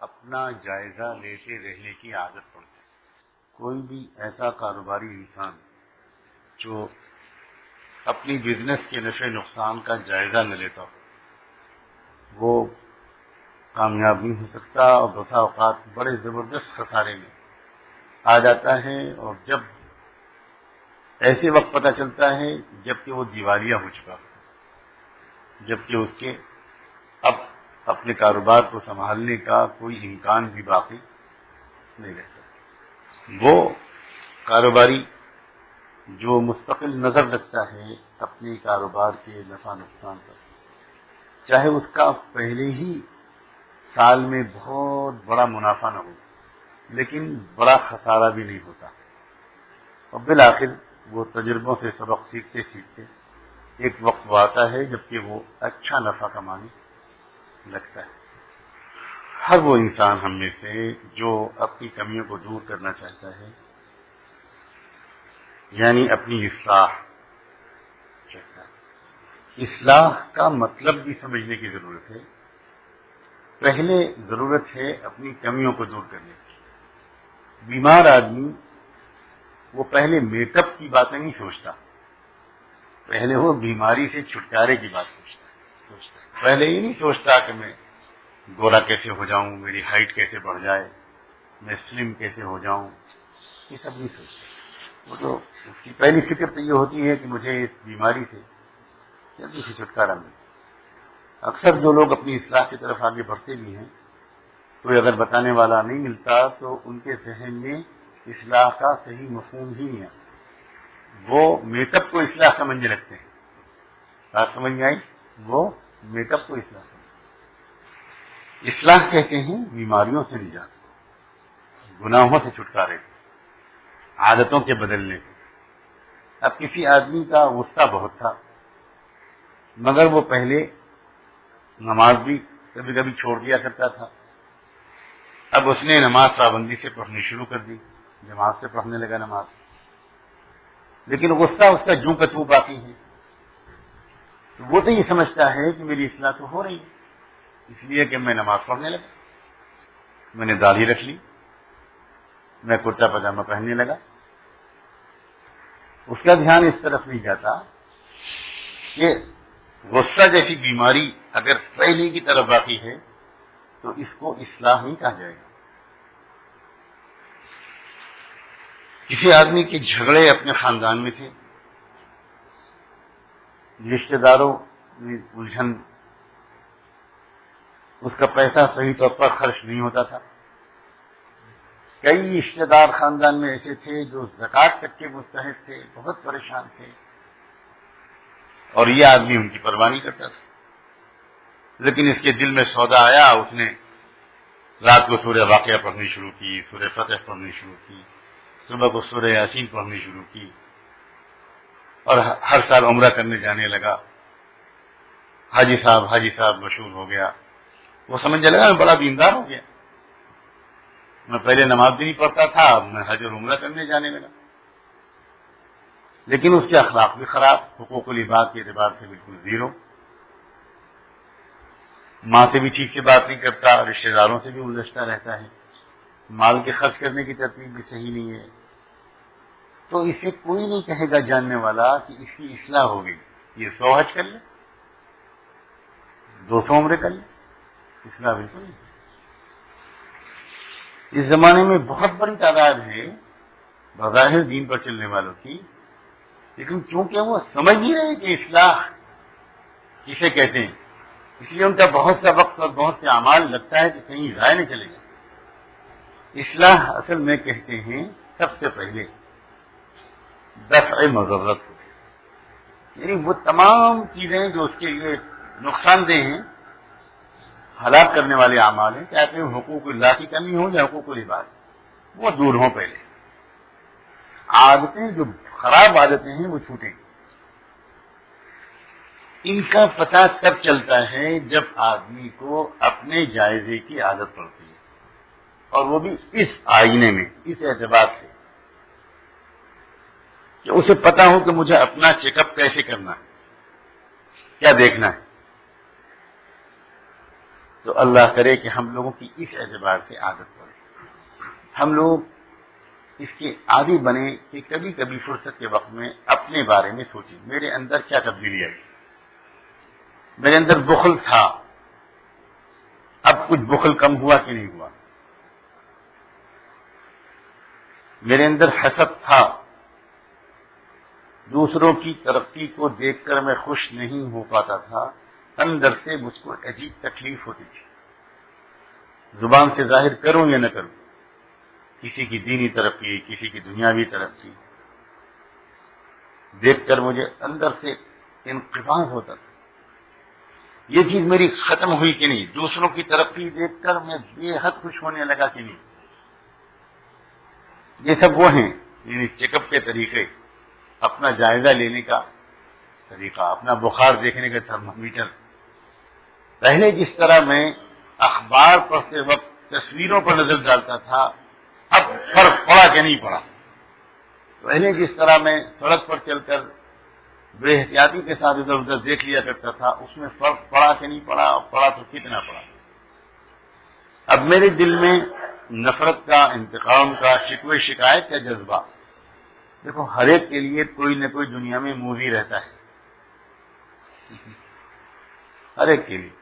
अपना जायजा लेते रहने की आदत पड़ती है। कोई भी ऐसा कारोबारी इंसान जो अपनी बिज़नेस के नशे नुकसान का जायजा न लेता हो, वो कामयाब नहीं हो सकता और बसा अवकात बड़े ज़बरदस्त खसारे में आ जाता है और जब ऐसे वक्त पता चलता है जबकि वो दिवालिया हो चुका जबकि उसके अब अपने कारोबार को संभालने का कोई इम्कान भी बाकी नहीं रहता। वो कारोबारी जो मुस्तकिल नज़र रखता है, अपने कारोबार के नफा नुकसान पर। चाहे उसका पहले ही साल में बहुत बड़ा मुनाफा न हो, लेकिन बड़ा खसारा भी नहीं होता। और बिल आखिर वो तजुर्बों से सबक सीखते सीखते एक वक्त वो आता है जबकि वो अच्छा नफा कमाने लगता है। हर वो इंसान हम में से जो अपनी कमियों को दूर करना चाहता है, यानी अपनी इसलाह चाहता है। इसलाह का मतलब भी समझने की ज़रूरत है। पहले ज़रूरत है अपनी कमियों को दूर करने की। बीमार आदमी, वो पहले मेकअप की बातें नहीं सोचता। पहले वो बीमारी से छुटकारे की बात सोचता। सोचता पहले ही नहीं सोचता कि मैं गोरा कैसे हो जाऊँ, मेरी हाइट कैसे बढ़ जाए, मैं स्लिम कैसे हो जाऊँ। ये सब नहीं सोचता। वो तो उसकी पहली फ़िक्र तो ये होती है कि मुझे इस बीमारी से जल्दी से छुटकारा मिले। अक्सर जो लोग अपनी इसलाह की तरफ़ आगे बढ़ते भी हैं, कोई अगर बताने वाला नहीं मिलता तो उनके जहन में इसलाह का सही मफहूम ही नहीं आता। वो मेकअप को इसलाह समझने लगते हैं। बात समझ में आई? वो मेकअप को इसलाह समझ इसलाह कहते हैं, बीमारियों से निजात। गुनाहों से छुटकारे। को आदतों के बदलने को। अब किसी आदमी का गुस्सा बहुत था, मगर वो पहले नमाज़ भी कभी कभी छोड़ दिया करता था। अब उसने नमाज़ पाबंदी से पढ़नी शुरू कर दी, जमात से पढ़ने लगा नमाज़। लेकिन गुस्सा उसका जू का बाकी है। वो तो ये समझता है कि मेरी इसलाह तो हो रही है। इसलिए कि मैं नमाज़ पढ़ने लगा। मैंने दाढ़ी रख ली। मैं कुर्ता पजामा पहनने लगा। उसका ध्यान इस तरफ़ नहीं जाता कि गुस्सा जैसी बीमारी अगर पहले की तरफ़ बाकी है तो इसको इस्लाह नहीं कहा जाएगा। किसी आदमी के झगड़े अपने खानदान में थे रिश्तेदारों में उलझन, उसका पैसा सही तौर पर खर्च नहीं होता था। कई रिश्तेदार खानदान में ऐसे थे जो जक़ात तक के मुस्तहक थे, बहुत परेशान थे, और ये आदमी उनकी परवाह नहीं करता था। लेकिन इसके दिल में सौदा आया, उसने रात को सूर्य वाक़ पढ़नी शुरू की सूर्य फतेह पढ़नी शुरू की, सुबह को सूर्य यासीन पढ़नी शुरू की। और हर साल उम्र करने जाने लगा। हाजी साहब हाजी साहब मशहूर हो गया। वो समझने लगा, मैं बड़ा दीनदार हो गया। मैं पहले नमाज़ भी नहीं पढ़ता था, अब मैं हज और उम्र करने जाने लगा। लेकिन उसके अखलाक भी खराब हकूक इबाद के एतबार से बिल्कुल ज़ीरो। माँ से भी ठीक से बात नहीं करता, रिश्तेदारों से भी उलझता रहता है। माल के खर्च करने की तरतीब भी सही नहीं है। तो इसे कोई नहीं कहेगा जानने वाला कि इसकी इसलाह हो गई। ये सौ हज कर ले, दो सौ उम्र कर ले, इसलाह बिल्कुल नहीं। इस जमाने में बहुत बड़ी तादाद है बज़ाहिर दीन पर चलने वालों की, लेकिन क्योंकि वो समझ नहीं रहे कि इसलाह किसे कहते हैं, इसलिए उनका बहुत सा वक्त और बहुत से अमाल लगता है कि कहीं राय नहीं चलेगा इसलाह असल में कहते हैं सबसे पहले। दफ मजरत यानी वो तमाम चीज़ें जो उसके लिए नुकसानदेह हैं, हलाक करने वाले अमाल हैं, चाहे फिर हकूक अल्लाह की कमी हो या हकूक इबाद वो दूर हो पहले। आदतें जो खराब आदतें हैं, वो छूटेंगी इनका पता तब चलता है जब आदमी को अपने जायजे की आदत पड़ती है। और वो भी इस आईने में, इस एतबार से। कि उसे पता हो कि मुझे अपना चेकअप कैसे करना है। क्या देखना है। तो अल्लाह करे कि हम लोगों की इस एतबार से आदत पड़े हम लोग इसके आदि बने कि कभी कभी फुर्सत के वक्त में अपने बारे में सोचें। मेरे अंदर क्या तब्दीली आई? मेरे अंदर बुखल था। अब कुछ बुखल कम हुआ कि नहीं हुआ? मेरे अंदर हसद था। दूसरों की तरक्की को देखकर मैं खुश नहीं हो पाता था। अंदर से मुझको अजीब तकलीफ़ होती थी। ज़ुबान से ज़ाहिर करूँ या न करूँ, किसी की दीनी तरक्की, किसी की दुनियावी तरक्की। देखकर मुझे अंदर से इनकबाज होता था। ये चीज़ मेरी खत्म हुई कि नहीं? दूसरों की तरक्की देखकर मैं बेहद खुश होने लगा कि नहीं? ये सब वो हैं चेकअप के तरीके। अपना जायजा लेने का तरीका, अपना बुखार देखने का थर्मामीटर। पहले जिस तरह मैं अखबार पढ़ते वक्त तस्वीरों पर नज़र डालता था, अब फ़र्क पड़ा कि नहीं पड़ा? पहले जिस तरह मैं सड़क पर चलकर बेहतियाती के साथ इधर उधर देख लिया करता था, उसमें फ़र्क पड़ा कि नहीं पड़ा पड़ा तो कितना पड़ा? अब मेरे दिल में नफरत का, इंतकाम का शिकवे शिकायत का जज्बा देखो, हर एक के लिए कोई न कोई दुनिया में मूजी रहता है। हर एक के लिए।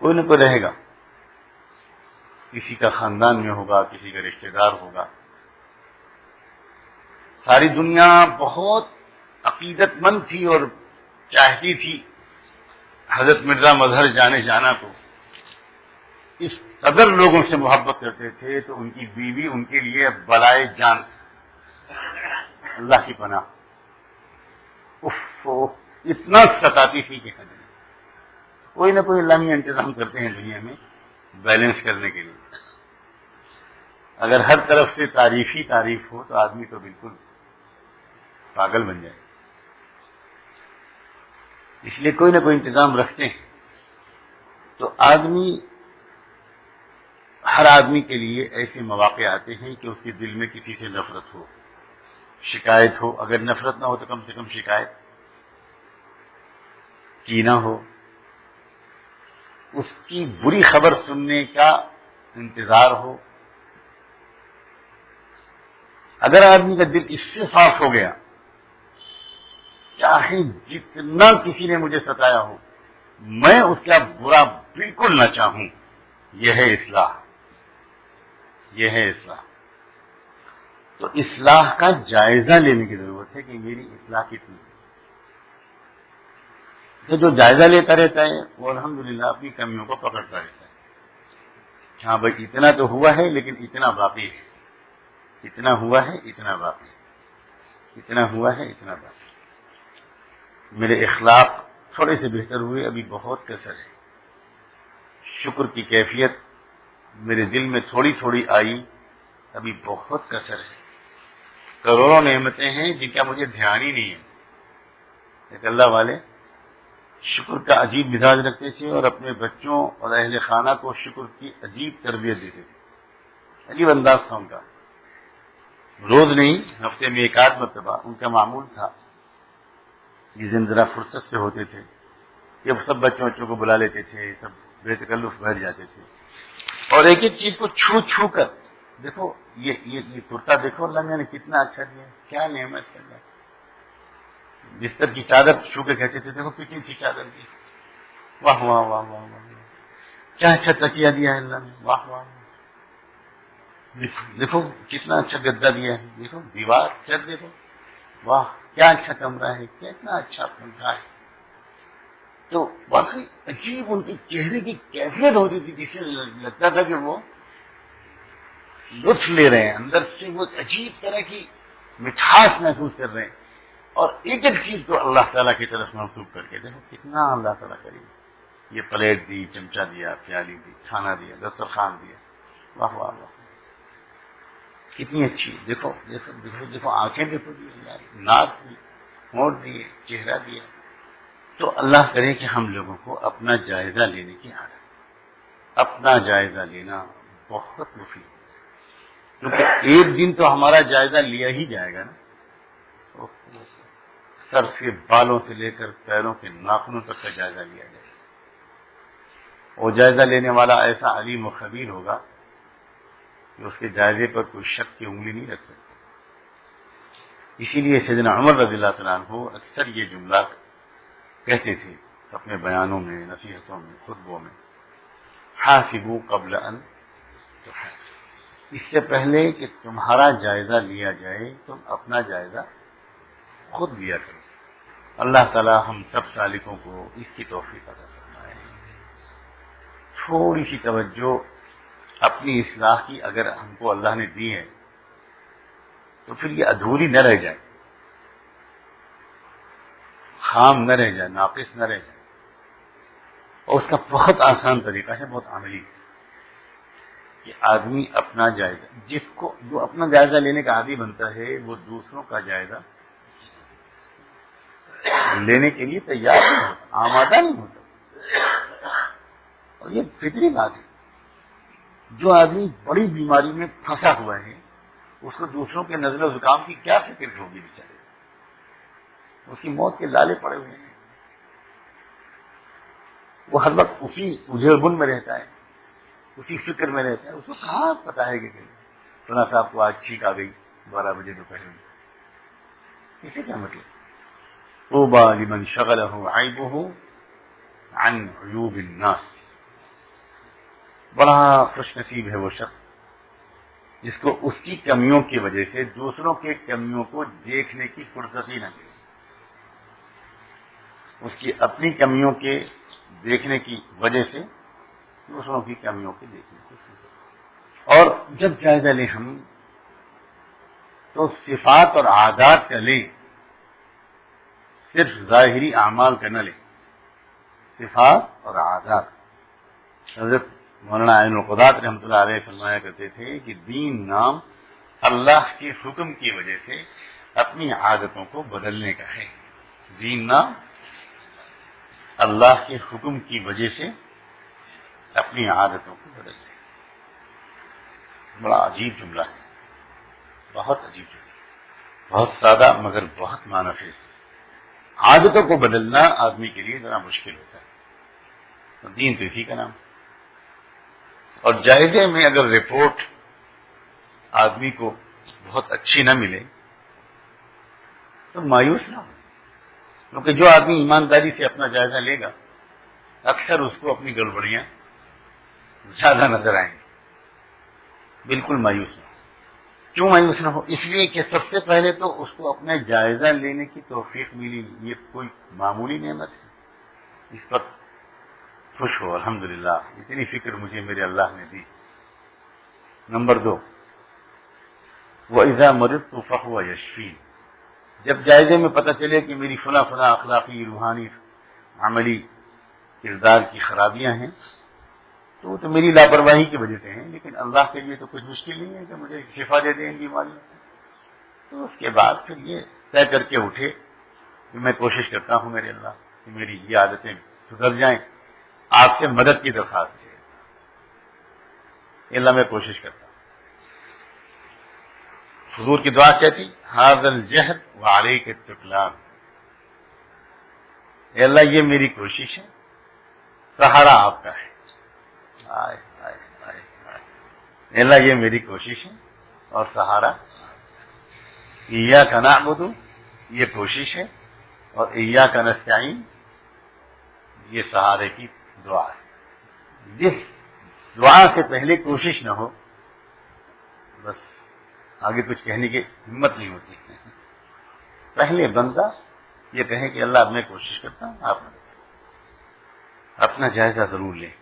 कोई न कोई रहेगा। किसी का खानदान में होगा, किसी का रिश्तेदार होगा। सारी दुनिया बहुत अकीदतमंद थी और चाहती थी। हज़रत मिर्ज़ा मजहर जाने जाना को। इस कदर लोगों से मोहब्बत करते थे तो उनकी बीवी उनके लिए बलाए जान। अल्लाह की पना उफ इतना सताती थी कि हद कोई ना कोई अल्लाह इंतज़ाम करते हैं दुनिया में, बैलेंस करने के लिए। अगर हर तरफ़ से तारीफ़ ही तारीफ़ हो तो आदमी तो बिल्कुल पागल बन जाए। इसलिए कोई ना कोई इंतज़ाम रखते हैं। तो आदमी हर आदमी के लिए ऐसे मौके आते हैं कि उसके दिल में किसी से नफरत हो, शिकायत हो। अगर नफरत ना हो तो कम से कम शिकायत। कीना हो। उसकी बुरी खबर सुनने का इंतज़ार हो। अगर आदमी का दिल इससे साफ़ हो गया, चाहे जितना किसी ने मुझे सताया हो, मैं उसका बुरा बिल्कुल न चाहूँ। यह है इसलाह। यह है इसलाह। तो इसलाह का जायजा लेने की ज़रूरत है कि मेरी इसलाह कितनी है। तो जो जायजा लेता रहता है, वो अलहमदुल्ला अपनी कमियों को पकड़ता रहता है। हाँ भाई, इतना तो हुआ है, लेकिन इतना बाकी है। इतना हुआ है, इतना बाकी है। इतना हुआ है, इतना बाकी मेरे इखलाक थोड़े से बेहतर हुए, अभी बहुत कसर है। शुक्र की कैफियत मेरे दिल में थोड़ी थोड़ी आई, अभी बहुत कसर है। करोड़ों नेमतें हैं जिनका मुझे ध्यान ही नहीं है। एक अल्लाह वाले, शुक्र का अजीब मिजाज रखते थे और अपने बच्चों और अहल खाना को शुक्र की अजीब तरबियत देते थे। अजीब अंदाज था उनका। रोज नहीं, हफ़्ते में एक आध मरतबा उनका मामूल था। जिस दिन जरा फुर्सत से होते थे कि सब बच्चों बच्चों को बुला लेते थे सब बेतकल्लुफ बैठ जाते थे। और एक एक चीज़ को छू छू कर। देखो, ये ये ये कुर्ता देखो, अल्लाह ने कितना अच्छा दिया। क्या नेमत कर रहा बिस्तर की चादर छू के कहते थे, देखो कितनी अच्छी चादर दी। वाह वाह वाह वाह वाह क्या अच्छा तकिया दिया है अल्लाह ने। वाह वाह देखो कितना अच्छा गद्दा दिया है। देखो, दीवार छत देखो। वाह, क्या अच्छा कमरा है। कितना अच्छा पंखा है। तो वाकई अजीब उनके चेहरे की कैफियत होती थी जिससे लगता था कि वो लुत्फ ले रहे हैं, अंदर से वो अजीब तरह की मिठास महसूस कर रहे हैं। और एक एक चीज़ को अल्लाह ताला की तरफ़ मनसूब करके, देखो कितना अल्लाह ताला करीब ये प्लेट दी, चमचा दिया, प्याली दी, खाना दिया, दस्तरखान दिया। वाह वाह वाह। कितनी अच्छी, देखो देखो देखो देखो, आँखें देखो दी नाक दी होठ दिए चेहरा दिया तो अल्लाह करे कि हम लोगों को अपना जायजा लेने की आदत अपना जायजा लेना बहुत मुफीद क्योंकि एक दिन तो हमारा जायजा लिया ही जाएगा ना। सर से बालों से लेकर पैरों के नाखूनों तक का जायजा लिया जाएगा और जायजा लेने वाला ऐसा अलीम व खबीर होगा कि उसके जायजे पर कोई शक की उंगली नहीं रख सकता। इसीलिए सैदना अमर रज़ी को अक्सर ये जुमला कहते थे अपने बयानों में, नसीहतों में, खुतबों में, हासिबू कबल अन तो इससे पहले कि तुम्हारा जायजा लिया जाए, तुम अपना जायजा खुद लिया करो। अल्लाह ताला हम सब सालिकों को इसकी तोहफी अदा है थोड़ी सी तवज्जो अपनी इसलाह की अगर हमको अल्लाह ने दी है तो फिर ये अधूरी न रह जाए। खाम न रह जाए, नापिस न रह जाए। और उसका बहुत आसान तरीका है, बहुत अमली कि आदमी अपना जायजा जिसको, जो अपना जायजा लेने का आदि बनता है, वो दूसरों का जायजा लेने के लिए तैयार नहीं होता, आमादा नहीं होता। और ये फिक्री बात है, जो आदमी बड़ी बीमारी में फंसा हुआ है, उसको दूसरों के नज़र जुकाम की क्या फ़िक्र होगी बेचारे? उसकी मौत के लाले पड़े हुए हैं। वो हर वक्त उसी उजेबुन में रहता है, उसी फ़िक्र में रहता है। उसको कहा पता है कि फला साहब को आज छीक आ गई बारह बजे दोपहर में। इसे क्या मतलब? तो बालिमन शगल हो आइब हो बड़ा खुश नसीब है वो शख्स, जिसको उसकी कमियों की वजह से दूसरों के कमियों को देखने की फुर्सत ही न मिले। उसकी अपनी कमियों के देखने की वजह से, दूसरों की कमियों के देखने की और जब जायजा लें हम तो सिफात और आदात का लें, सिर्फ़ जाहिरी अमाल का न लें। सिफात और आदात हज़रत मौलाना आयनकुदात रहमत फरमाया करते थे कि दीन नाम अल्लाह के हुक्म की वजह से अपनी आदतों को बदलने का है। दीन नाम अल्लाह के हुक्म की वजह से अपनी आदतों को बदलने बड़ा अजीब जुमला है। बहुत अजीब जुमला बहुत सादा, मगर बहुत मानव है। आदतों को बदलना आदमी के लिए जरा मुश्किल होता है। तो दीन तो इसी का नाम और जायजे में अगर रिपोर्ट आदमी को बहुत अच्छी ना मिले तो मायूस ना हो। क्योंकि जो आदमी ईमानदारी से अपना जायजा लेगा, अक्सर उसको अपनी गड़बड़ियाँ ज़्यादा नज़र आएँगी। बिल्कुल मायूस ना क्यों मायूस ना हो? इसलिए कि सबसे पहले तो उसको अपना जायजा लेने की तोफीक मिली। ये कोई मामूली नेमत है। इस पर खुश हो, अल्हम्दुलिल्लाह। इतनी फ़िक्र मुझे मेरे अल्लाह ने दी। नंबर दो वह इज़ा मरिद तो फ़हुआ यशफी जब जायजे में पता चले कि मेरी फला फला अखलाकी, रूहानी अमली किरदार की खराबियाँ हैं तो वो तो मेरी लापरवाही की वजह से हैं, लेकिन अल्लाह के लिए तो कुछ मुश्किल नहीं है कि मुझे शिफा दे दें बीमारी तो उसके बाद फिर ये तय करके उठे कि मैं कोशिश करता हूँ मेरे अल्लाह कि मेरी ये आदतें सुधर जाएँ, आपसे मदद की दरखास्त है अल्लाह मैं कोशिश करता हूँ। हजूर की दुआ कहती, हाजल जहद वाले के तुकलाम। अल्लाह, ये मेरी कोशिश है। सहारा आपका है। आए आए आए आए। अल्लाह, ये मेरी कोशिश है और सहारा ईया का नाबुदू, ये कोशिश है और ईया का नस्ताइन ये सहारे की दुआ है। जिस दुआ से पहले कोशिश न हो, बस आगे कुछ कहने की हिम्मत नहीं होती। पहले बंदा ये कहे कि अल्लाह, मैं कोशिश करता हूँ, आप अपना जायजा ज़रूर लें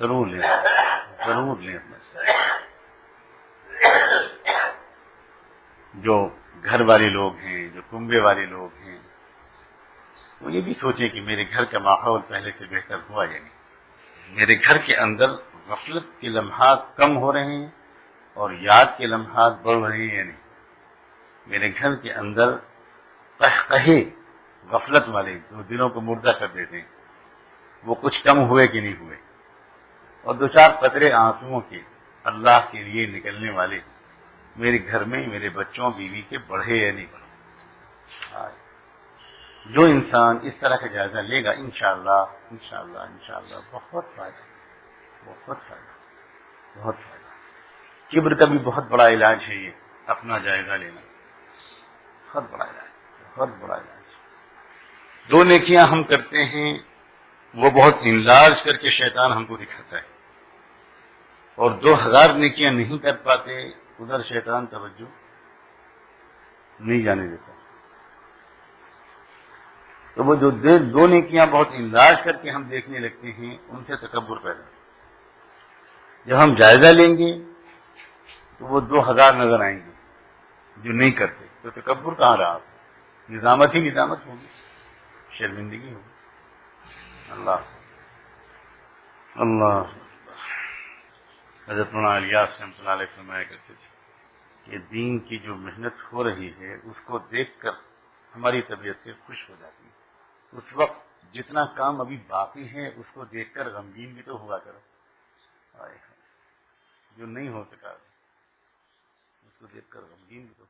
ज़रूर लें ज़रूर लें अपना जो घर वाले लोग हैं, जो कुंबे वाले लोग हैं, वो ये भी सोचे कि मेरे घर का माहौल पहले से बेहतर हुआ या नहीं। मेरे घर के अंदर गफलत के लम्हात कम हो रहे हैं और याद के लम्हात बढ़ रहे हैं या नहीं। मेरे घर के अंदर कहे गफलत वाले, जो दिलों को मुर्दा कर देते हैं वो कुछ कम हुए कि नहीं हुए? और दो चार कतरे आंसुओं के अल्लाह के लिए निकलने वाले, मेरे घर में मेरे बच्चों बीवी के बढ़े या नहीं बढ़े? जो इंसान इस तरह का जायजा लेगा इनशाला इनशाला इनशाला बहुत फ़ायदा बहुत फ़ायदा बहुत फ़ायदा। किब्र का भी बहुत बड़ा इलाज है ये, अपना जायजा लेना। बहुत बड़ा इलाज। बहुत बड़ा इलाज दो नेकियाँ हम करते हैं, वो बहुत इंलाज करके शैतान हमको दिखाता है। और दो हज़ार नेकियाँ नहीं कर पाते, उधर शैतान तवज्जो नहीं जाने देता। तो वो जो दो नेकियाँ बहुत इंदाज करके हम देखने लगते हैं, उनसे तकबर पैदा। जब हम जायजा लेंगे तो वो दो हज़ार नज़र आएँगे, जो नहीं करते तो तकबर कहाँ रहा? निजामत ही निजामत होगी। शर्मिंदगी होगी। अल्लाह अल्लाह हज़रत अलियास फरमाया करते थे कि दीन की जो मेहनत हो रही है, उसको देखकर हमारी तबीयत से खुश हो जाती है। उस वक्त जितना काम अभी बाकी है, उसको देखकर गमगीन भी तो हुआ करो। जो नहीं हो सका, उसको देखकर गमगीन भी तो